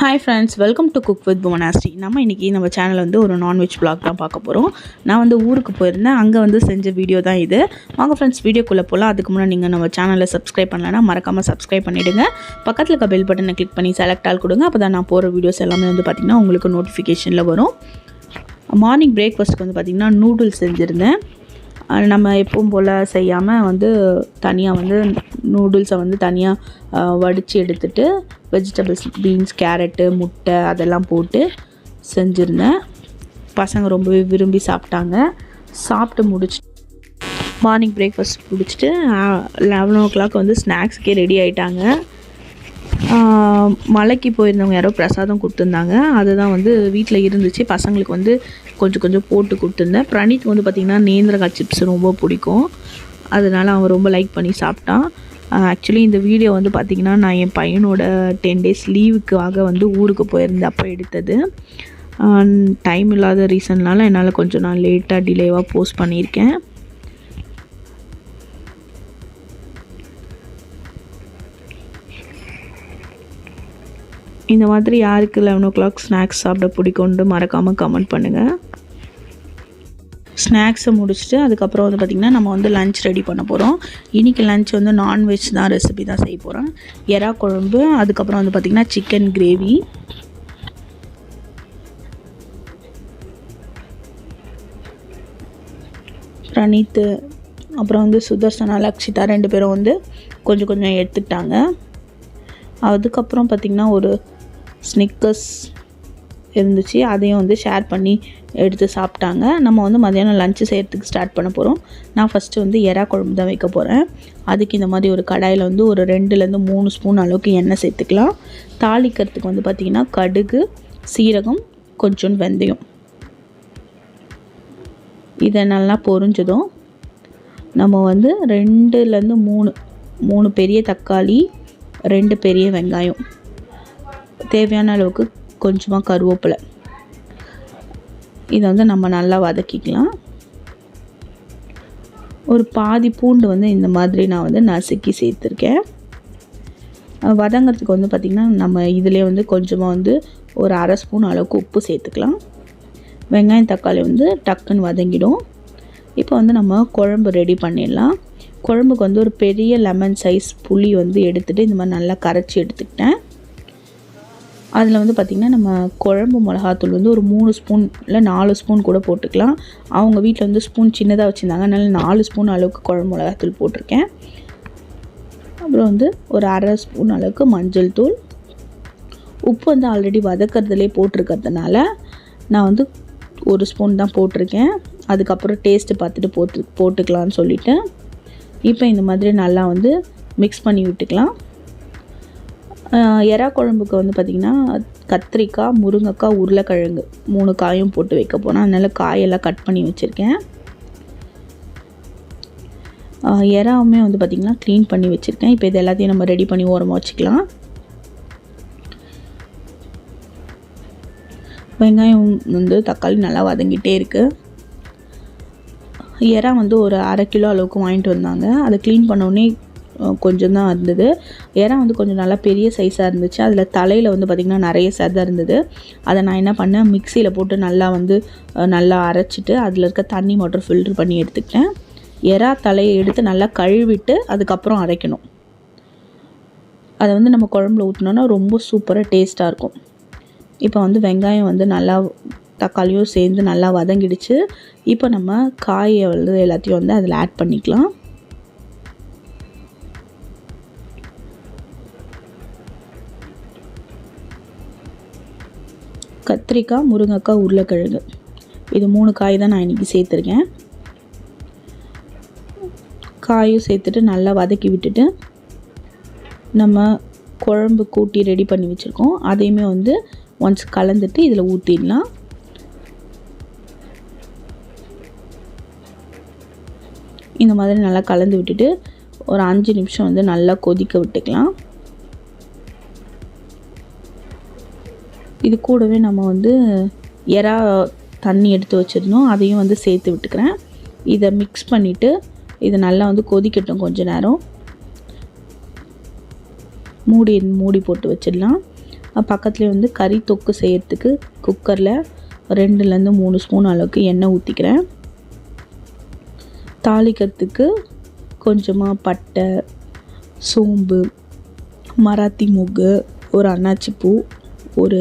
Hi friends welcome to cook with Bhuvanasri நம்ம இன்றைக்கி நம்ம சேனலில் வந்து ஒரு நான்வெஜ் பிளாக் தான் பார்க்க போகிறோம் நான் வந்து ஊருக்கு போயிருந்தேன். அங்கே வந்து செஞ்ச வீடியோ தான் இது. வாங்க ஃப்ரெண்ட்ஸ் வீடியோக்குள்ளே போகலாம் அதுக்கு முன்னாடி நீங்கள் நம்ம சேனலை சப்ஸ்கிரைப் பண்ணலன்னா மறக்காமல் சப்ஸ்கிரைப் பண்ணிவிடுங்க பக்கத்தில் இருக்க பெல் பட்டனை கிளிக் பண்ணி செலக்ட் ஆல் கொடுங்க. அப்போ தான் நான் போகிற வீடியோஸ் எல்லாமே வந்து பார்த்திங்கன்னா உங்களுக்கு நோட்டிஃபிகேஷனில் வரும். மார்னிங் பிரேக்ஃபாஸ்ட்டுக்கு வந்து பார்த்திங்கன்னா நூடுல்ஸ் செஞ்சுருந்தேன். நம்ம எப்பவும் போல் செய்யாமல் வந்து தனியாக வந்து நூடுல்ஸை வந்து தனியாக வடித்து எடுத்துட்டு வெஜிடபிள்ஸ் பீன்ஸ் கேரட்டு முட்டை அதெல்லாம் போட்டு செஞ்சுருந்தேன். பசங்க ரொம்பவே விரும்பி சாப்பிட்டாங்க. சாப்பிட்டு முடிச்சு மார்னிங் பிரேக்ஃபாஸ்ட் முடிச்சுட்டு லெவன் ஓ கிளாக் வந்து ஸ்நாக்ஸ்க்கே ரெடி ஆகிட்டாங்க மலைக்கு போயிருந்தவங்க யாரோ பிரசாதம் கொடுத்துருந்தாங்க. அதுதான் வந்து வீட்டில் இருந்துச்சு. பசங்களுக்கு வந்து கொஞ்சம் கொஞ்சம் போட்டு கொடுத்துருந்தேன். பிரணீத் வந்து பார்த்திங்கன்னா நேந்திரக்காய் சிப்ஸ் ரொம்ப பிடிக்கும். அதனால் அவன் ரொம்ப லைக் பண்ணி சாப்பிட்டான். ஆக்சுவலி இந்த வீடியோ வந்து பார்த்திங்கன்னா நான் என் பையனோட டென் டேஸ் லீவுக்காக வந்து ஊருக்கு போயிருந்தேன் அப்போ எடுத்தது. டைம் இல்லாத ரீசன்னால என்னால் கொஞ்சம் நான் லேட்டாக டிலேவாக போஸ்ட் பண்ணியிருக்கேன். இந்த மாதிரி யாருக்கு லெவன் ஓ கிளாக் ஸ்நாக்ஸ் சாப்பிட பிடிக்கும்னு மறக்காமல் கமெண்ட் பண்ணுங்கள் ஸ்நாக்ஸை முடிச்சுட்டு அதுக்கப்புறம் வந்து பார்த்திங்கன்னா நம்ம வந்து லஞ்ச் ரெடி பண்ண போகிறோம் இன்றைக்கி லஞ்ச் வந்து நான்வெஜ் தான் ரெசிபி தான் செய்ய போகிறோம் எறா குழம்பு அதுக்கப்புறம் வந்து பார்த்திங்கன்னா சிக்கன் கிரேவி பிரணீத்து அப்புறம் வந்து சுதர்சனா லக்ஷிதா ரெண்டு பேரும் வந்து கொஞ்சம் கொஞ்சம் எடுத்துக்கிட்டாங்க. அதுக்கப்புறம் பார்த்திங்கன்னா ஒரு ஸ்னிக்கர்ஸ் இருந்துச்சு. அதையும் வந்து ஷேர் பண்ணி எடுத்து சாப்பிட்டாங்க. நம்ம வந்து மதியானம் லஞ்சு செய்கிறதுக்கு ஸ்டார்ட் பண்ண போகிறோம் நான் ஃபஸ்ட்டு வந்து எறா குழம்பு தான் வைக்க போகிறேன் அதுக்கு இந்த மாதிரி ஒரு கடாயில் வந்து ஒரு ரெண்டுலேருந்து மூணு ஸ்பூன் அளவுக்கு எண்ணெய் சேர்த்துக்கலாம். தாளிக்கிறதுக்கு வந்து பார்த்திங்கன்னா கடுகு சீரகம் கொஞ்சோண்டு வெந்தயம். இதை நல்லா பொறிஞ்சதும் நம்ம வந்து ரெண்டுலேருந்து மூணு மூணு பெரிய தக்காளி ரெண்டு பெரிய வெங்காயம். தேவையான அளவுக்கு கொஞ்சமாக கருவேப்பிலை. இதை வந்து நம்ம நல்லா வதக்கிக்கலாம். ஒரு பாதி பூண்டு வந்து இந்த மாதிரி நான் வந்து நசுக்கி சேர்த்துருக்கேன். வதங்கிறதுக்கு வந்து பார்த்திங்கன்னா நம்ம இதிலே வந்து கொஞ்சமாக வந்து ஒரு அரை ஸ்பூன் அளவுக்கு உப்பு சேர்த்துக்கலாம். வெங்காயம் தக்காளி வந்து டக்குன்னு வதங்கிடும். இப்போ வந்து நம்ம குழம்பு ரெடி பண்ணிடலாம். குழம்புக்கு வந்து ஒரு பெரிய லெமன் சைஸ் புளி வந்து எடுத்துகிட்டு இந்த மாதிரி நல்லா கரைச்சி எடுத்துக்கிட்டேன். அதில் வந்து பார்த்திங்கன்னா நம்ம குழம்பு மிளகாத்தூள் வந்து ஒரு மூணு ஸ்பூன் இல்லை நாலு ஸ்பூன் கூட போட்டுக்கலாம். அவங்க வீட்டில் வந்து ஸ்பூன் சின்னதாக வச்சுருந்தாங்க. அதனால் நாலு ஸ்பூன் அளவுக்கு குழம்பு மிளகாத்தூள் போட்டிருக்கேன். அப்புறம் வந்து ஒரு அரை ஸ்பூன் அளவுக்கு மஞ்சள் தூள். உப்பு வந்து ஆல்ரெடி வதக்கிறதுலே போட்டிருக்கிறதுனால நான் வந்து ஒரு ஸ்பூன் தான் போட்டிருக்கேன். அதுக்கப்புறம் டேஸ்ட்டு பார்த்துட்டு போட்டு போட்டுக்கலான்னு சொல்லிவிட்டு இப்போ இந்த மாதிரி நல்லா வந்து மிக்ஸ் பண்ணி விட்டுக்கலாம். எறா குழம்புக்கு வந்து பார்த்திங்கன்னா கத்திரிக்காய் முருங்கைக்காய் உருளைக்கிழங்கு மூணு காயும் போட்டு வைக்க போனால் அதனால் காயெல்லாம் கட் பண்ணி வச்சுருக்கேன். எறாவுமே வந்து பார்த்திங்கன்னா க்ளீன் பண்ணி வச்சுருக்கேன். இப்போ இது எல்லாத்தையும் நம்ம ரெடி பண்ணி ஓரமாக வச்சுக்கலாம். வெங்காயம் வந்து தக்காளி நல்லா வதங்கிட்டே இருக்குது எறா வந்து ஒரு அரை கிலோ அளவுக்கு வாங்கிட்டு வந்தாங்க. அதை க்ளீன் பண்ணோடனே கொஞ்சம் தான் இருந்தது. ஏன்னா வந்து கொஞ்சம் நல்லா பெரிய சைஸாக இருந்துச்சு. அதில் தலையில் வந்து பார்த்திங்கன்னா நிறைய சதை இருந்தது. அதை நான் என்ன பண்ணேன் மிக்சியில் போட்டு நல்லா வந்து நல்லா அரைச்சிட்டு அதில் இருக்க தண்ணி மட்டும் ஃபில்ட்ரு பண்ணி எடுத்துக்கிட்டேன். எறா தலையை எடுத்து நல்லா கழுவிட்டு அதுக்கப்புறம் அரைக்கணும். அதை வந்து நம்ம குழம்புல ஊற்றினோன்னா ரொம்ப சூப்பராக டேஸ்ட்டாக இருக்கும். இப்போ வந்து வெங்காயம் வந்து நல்லா தக்காளியும் சேர்ந்து நல்லா வதங்கிடுச்சு. இப்போ நம்ம காயை வந்து எல்லாத்தையும் வந்து அதில் ஆட் பண்ணிக்கலாம். கத்திரிக்காய் முருங்கைக்காய் உருளைக்கிழங்கு. இது மூணு காய் தான் நான் இன்றைக்கி சேர்த்துருக்கேன். காயும் சேர்த்துட்டு நல்லா வதக்கி விட்டுட்டு நம்ம குழம்பு கூட்டி ரெடி பண்ணி வச்சுருக்கோம். அதையுமே வந்து ஒன்ஸ் கலந்துட்டு இதில் ஊற்றிடலாம் இந்த மாதிரி நல்லா கலந்து விட்டுட்டு ஒரு அஞ்சு நிமிஷம் வந்து நல்லா கொதிக்க விட்டுக்கலாம். இது கூடவே நம்ம வந்து எறா தண்ணி எடுத்து வச்சுருந்தோம் அதையும் வந்து சேர்த்து விட்டுக்கிறேன். இதை மிக்ஸ் பண்ணிவிட்டு இது நல்லா வந்து கொதிக்கட்டும் கொஞ்ச நேரம். மூடி மூடி போட்டு வச்சிடலாம். பக்கத்துலேயே வந்து கறி தொக்கு செய்கிறதுக்கு குக்கரில் ரெண்டுலேருந்து மூணு ஸ்பூன் அளவுக்கு எண்ணெய் ஊற்றிக்கிறேன் தாளிக்கிறதுக்கு கொஞ்சமாக பட்டை சோம்பு மராத்தி மூக்கு ஒரு அன்னாச்சி பூ ஒரு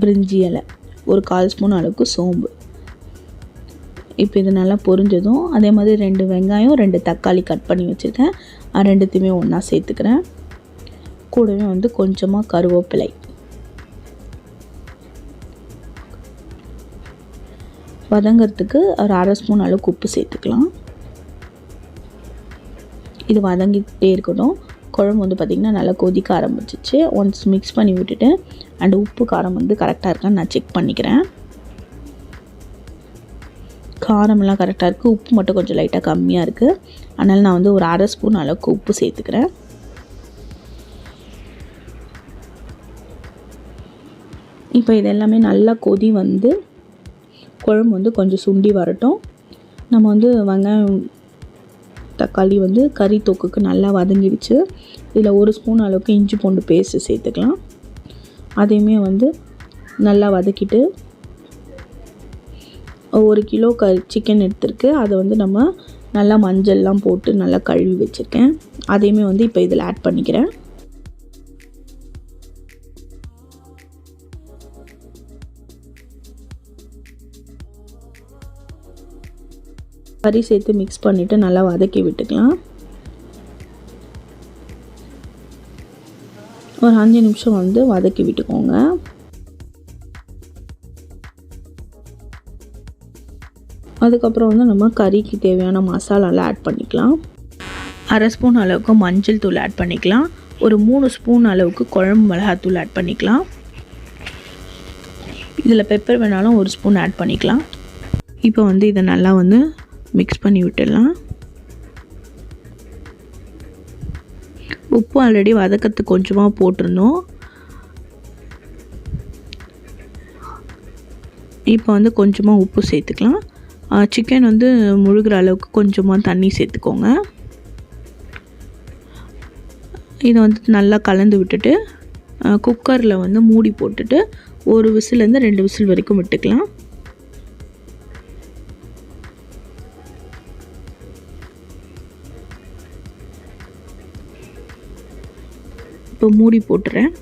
பிரிஞ்சி இலை ஒரு கால் ஸ்பூன் அளவுக்கு சோம்பு. இப்போ இது நல்லா பொரிஞ்சதும் அதே மாதிரி ரெண்டு வெங்காயம் ரெண்டு தக்காளி கட் பண்ணி வச்சுருக்கேன். அது ரெண்டுத்தையுமே ஒன்றா சேர்த்துக்கிறேன். கூடவே வந்து கொஞ்சமாக கருவேப்பிலை. வதங்கிறதுக்கு ஒரு அரை ஸ்பூன் அளவுக்கு உப்பு சேர்த்துக்கலாம். இது வதங்கிக்கிட்டே இருக்கட்டும். குழம்பு வந்து பார்த்திங்கன்னா நல்லா கொதிக்க ஆரம்பிச்சிச்சு. ஒன்ஸ் மிக்ஸ் பண்ணி விட்டுட்டு அண்ட் உப்பு காரம் வந்து கரெக்டாக இருக்கான்னு நான் செக் பண்ணிக்கிறேன். காரமெல்லாம் கரெக்டாக இருக்குது உப்பு மட்டும் கொஞ்சம் லைட்டாக கம்மியாக இருக்குது அதனால் நான் வந்து ஒரு அரை ஸ்பூன் அளவுக்கு உப்பு சேர்த்துக்கிறேன். இப்போ இது எல்லாமே நல்லா கொதி வந்து குழம்பு வந்து கொஞ்சம் சுண்டி வரட்டும். நம்ம வந்து வெங்காயம் தக்காளி வந்து கறி தொக்குக்கு நல்லா வதங்கிடுச்சு. இதில் ஒரு ஸ்பூன் அளவுக்கு இஞ்சி பூண்டு பேஸ்ட்டு சேர்த்துக்கலாம். அதையுமே வந்து நல்லா வதக்கிட்டு ஒரு கிலோ க சிக்கன் எடுத்திருக்கு. அதை வந்து நம்ம நல்லா மஞ்சள்லாம் போட்டு நல்லா கழுவி வச்சுருக்கேன். அதையுமே வந்து இப்போ இதில் ஆட் பண்ணிக்கிறேன். கறி சேர்த்து மிக்ஸ் பண்ணிவிட்டு நல்லா வதக்கி விட்டுக்கலாம். ஒரு அஞ்சு நிமிஷம் வந்து வதக்கி விட்டுக்கோங்க. அதுக்கப்புறம் வந்து நம்ம கறிக்கு தேவையான மசாலாலாம் ஆட் பண்ணிக்கலாம். அரை ஸ்பூன் அளவுக்கு மஞ்சள் தூள் ஆட் பண்ணிக்கலாம். ஒரு மூணு ஸ்பூன் அளவுக்கு குழம்பு மிளகாத்தூள் ஆட் பண்ணிக்கலாம். இதில் பெப்பர் வேணாலும் ஒரு ஸ்பூன் ஆட் பண்ணிக்கலாம். இப்போ வந்து இதை நல்லா வந்து மிக்ஸ் பண்ணி விட்டுடலாம். உப்பு ஆல்ரெடி வதக்கத்து கொஞ்சமாக போட்டிருந்தோம். இப்போ வந்து கொஞ்சமாக உப்பு சேர்த்துக்கலாம். சிக்கன் வந்து முழுகிற அளவுக்கு கொஞ்சமாக தண்ணி சேர்த்துக்கோங்க. இதை வந்து நல்லா கலந்து விட்டுட்டு குக்கரில் வந்து மூடி போட்டுட்டு ஒரு விசிலேருந்து ரெண்டு விசில் வரைக்கும் விட்டுக்கலாம். இப்போ மூடி போட்டுறேன்.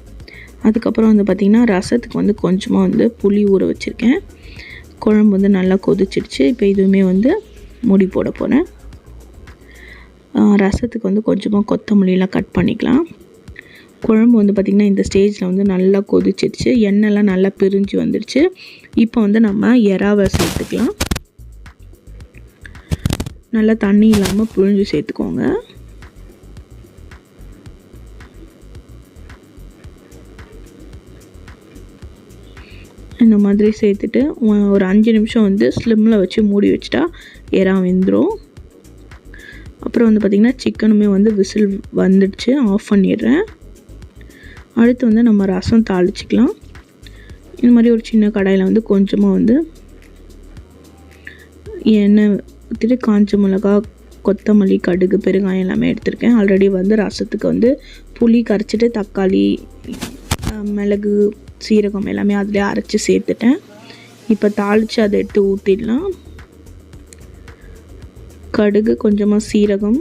அதுக்கப்புறம் வந்து பார்த்திங்கன்னா ரசத்துக்கு வந்து கொஞ்சமாக வந்து புளி ஊற வச்சுருக்கேன். குழம்பு வந்து நல்லா கொதிச்சிடுச்சு. இப்போ இதுவுமே வந்து மூடி போட போகிறேன் ரசத்துக்கு வந்து கொஞ்சமாக கொத்தமல்லியெலாம் கட் பண்ணிக்கலாம். குழம்பு வந்து பார்த்திங்கன்னா இந்த ஸ்டேஜில் வந்து நல்லா கொதிச்சிடுச்சு. எண்ணெய்லாம் நல்லா பிரிஞ்சு வந்துடுச்சு. இப்போ வந்து நம்ம எறாவை சேர்த்துக்கலாம். நல்லா தண்ணி இல்லாமல் புழிஞ்சு சேர்த்துக்கோங்க. இந்த மாதிரி சேர்த்துட்டு ஒரு அஞ்சு நிமிஷம் வந்து ஸ்லிம்மில் வச்சு மூடி வச்சுட்டா எறா வெந்துடும் அப்புறம் வந்து பார்த்திங்கன்னா சிக்கனுமே வந்து விசில் வந்துடுச்சு ஆஃப் பண்ணிடுறேன். அடுத்து வந்து நம்ம ரசம் தாளிச்சிக்கலாம். இந்த மாதிரி ஒரு சின்ன கடாயில் வந்து கொஞ்சமாக வந்து எண்ணெய் ஊற்றிட்டு காஞ்ச மிளகா கொத்தமல்லி கடுகு பெருங்காயம் எல்லாமே எடுத்திருக்கேன். ஆல்ரெடி வந்து ரசத்துக்கு வந்து புளி கரைச்சிட்டு தக்காளி மிளகு சீரகம் எல்லாமே அதிலே அரைச்சி சேர்த்துட்டேன். இப்போ தாளித்து அதை எடுத்து ஊற்றிடலாம் கடுகு கொஞ்சமாக சீரகம்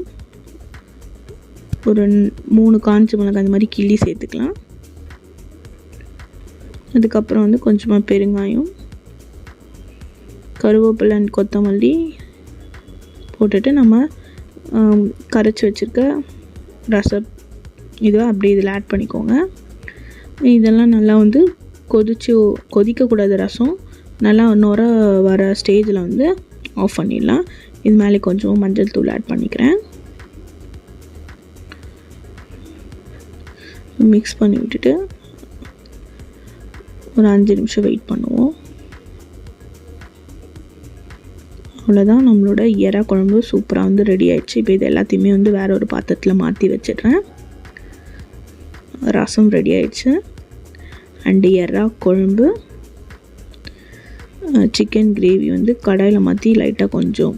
ஒரு மூணு காஞ்சி மிளகாய் அந்த மாதிரி கிள்ளி சேர்த்துக்கலாம். அதுக்கப்புறம் வந்து கொஞ்சமாக பெருங்காயம் கருவேப்பிலை அண்ட் கொத்தமல்லி போட்டுட்டு நம்ம கரைச்சி வச்சுருக்க ரசம் இதுவை அப்படியே இதில் ஆட் பண்ணிக்கோங்க. இதெல்லாம் நல்லா வந்து கொதிச்சு கொதிக்கக்கூடாது ரசம். நல்லா நுர வர ஸ்டேஜில் வந்து ஆஃப் பண்ணிடலாம். இது மேலே கொஞ்சம் மஞ்சள் தூள் ஆட் பண்ணிக்கிறேன். மிக்ஸ் பண்ணி விட்டுட்டு ஒரு அஞ்சு நிமிஷம் வெயிட் பண்ணுவோம். அவ்வளோதான் நம்மளோட எறா குழம்பு சூப்பராக வந்து ரெடி ஆயிடுச்சு. இப்போ இது எல்லாத்தையுமே வந்து வேறு ஒரு பாத்திரத்தில் மாற்றி வச்சிடுறேன். ரசம் ரெடி ஆயிடுச்சு. அண்டு எறா குழம்பு சிக்கன் கிரேவி வந்து கடாயில் மாற்றி லைட்டாக கொஞ்சம்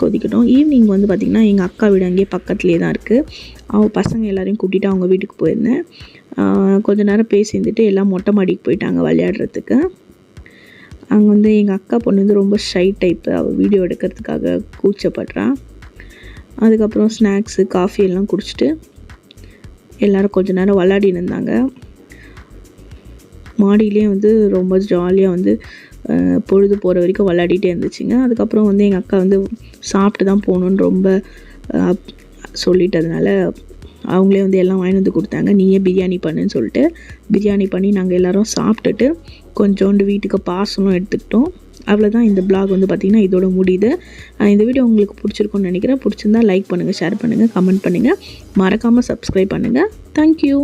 கொதிக்கட்டும். ஈவினிங் வந்து பார்த்திங்கன்னா எங்கள் அக்கா வீடு அங்கேயே பக்கத்துலேயே தான் இருக்குது அவள் பசங்க எல்லாரையும் கூட்டிகிட்டு அவங்க வீட்டுக்கு போயிருந்தேன். கொஞ்ச நேரம் பேசியிருந்துட்டு எல்லாம் மொட்டை மாடிக்கு போயிட்டாங்க விளையாடுறதுக்கு. அங்கே வந்து எங்கள் அக்கா பொண்ணு வந்து ரொம்ப ஷை டைப்பு அவள் வீடியோ எடுக்கிறதுக்காக கூச்சப்படுறான் அதுக்கப்புறம் ஸ்நாக்ஸு காஃபி எல்லாம் குடிச்சிட்டு எல்லோரும் கொஞ்ச நேரம் விளாடின்னு இருந்தாங்க. மாடியிலே வந்து ரொம்ப ஜாலியாக வந்து பொழுது போகிற வரைக்கும் விளையாடிட்டே இருந்துச்சுங்க. அதுக்கப்புறம் வந்து எங்கள் அக்கா வந்து சாப்பிட்டு தான் போகணுன்னு ரொம்ப சொல்லிட்டதுனால அவங்களே வந்து எல்லாம் வாங்கிட்டு வந்து கொடுத்தாங்க. நீயே பிரியாணி பண்ணுன்னு சொல்லிட்டு பிரியாணி பண்ணி நாங்கள் எல்லாரும் சாப்பிட்டுட்டு கொஞ்சோண்டு வீட்டுக்கு பார்சலும் எடுத்துக்கிட்டோம். அவ்வளோதான் இந்த பிளாக் வந்து பார்த்திங்கன்னா இதோட முடியுது. இந்த வீடியோ உங்களுக்கு பிடிச்சிருக்கும்னு நினைக்கிறேன். பிடிச்சிருந்தா லைக் பண்ணுங்கள் ஷேர் பண்ணுங்கள் கமெண்ட் பண்ணுங்கள் மறக்காமல் சப்ஸ்கிரைப் பண்ணுங்கள் தேங்க்யூ